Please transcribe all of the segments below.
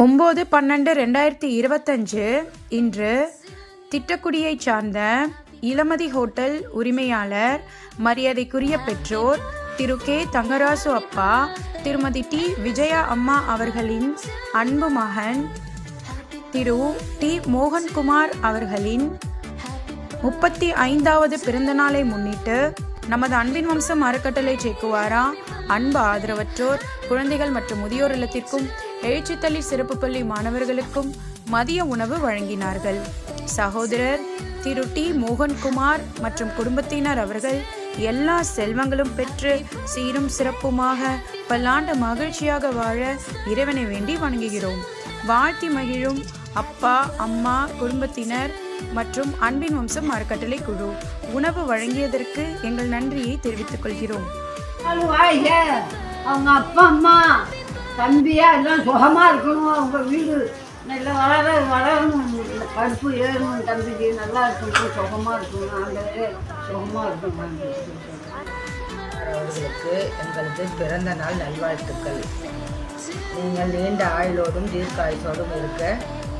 ஒம்பது பன்னெண்டு ரெண்டாயிரத்தி இருபத்தஞ்சு இன்று திட்டக்குடியைச் சார்ந்த இளமதி ஹோட்டல் உரிமையாளர் மரியாதைக்குரிய பெற்றோர் திரு. கே. தங்கராசு அப்பா திருமதி டி. விஜயா அம்மா அவர்களின் அன்பு மகன் திரு. டி. மோகன்குமார் அவர்களின் முப்பத்தி ஐந்தாவது பிறந்தநாளை முன்னிட்டு நமது அன்பின் வம்சம் அறக்கட்டளை சேக்குவாரா அன்பு ஆதரவற்றோர் குழந்தைகள் மற்றும் முதியோர் இல்லத்திற்கும் எழுச்சித்தள்ளி சிறப்பு பள்ளி மாணவர்களுக்கும் மதிய உணவு வழங்கினார்கள். சகோதரர் திரு டி. மோகன்குமார் மற்றும் குடும்பத்தினர் அவர்கள் எல்லா செல்வங்களும் பெற்று சீரும் சிறப்புமாக பல்லாண்டு மகிழ்ச்சியாக வாழ இறைவனை வேண்டி வணங்குகிறோம். வாழ்த்தி மகிழும் அப்பா அம்மா குடும்பத்தினர் மற்றும் அன்பின் வம்சம் அறக்கட்டளை குழு. உணவு வழங்கியதற்கு எங்கள் நன்றியை தெரிவித்துக் கொள்கிறோம். அவங்க அப்பா அம்மா. தம்பியாக எல்லாம் சுகமாக இருக்கணும். அவங்க வீடு நல்லா வளர வளரணும். பருப்பு ஏறணும் தம்பிக்கு. நல்லா இருக்கணும். சுகமாக இருக்கணும். ஆண்டவரே சுகமாக இருக்கணும். அவர்களுக்கு எங்களது பிறந்த நாள் நல்வாழ்த்துக்கள். நீங்கள் நீண்ட ஆயுளோடும் தீர்க்காயுசோடும் இருக்க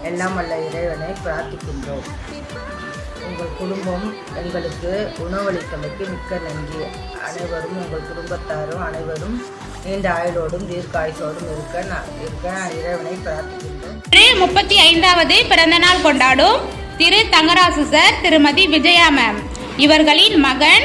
எல்லாம் வல்ல இறைவனை பிரார்த்திக்கின்றோம். உங்கள் குடும்பம் எங்களுக்கு உணவளித்தமைக்கு மிக்க நன்றி. அனைவரும் உங்கள் குடும்பத்தாரும் அனைவரும் நீண்ட ஆயுளோடும் தீர்க்காயுசோடும் இருக்க நான் இருக்க இறைவனை பிரார்த்திக்கின்றோம். முப்பத்தி ஐந்தாவது பிறந்தநாள் கொண்டாடும் திரு தங்கராசு சார் திருமதி விஜயா மேம் இவர்களின் மகன்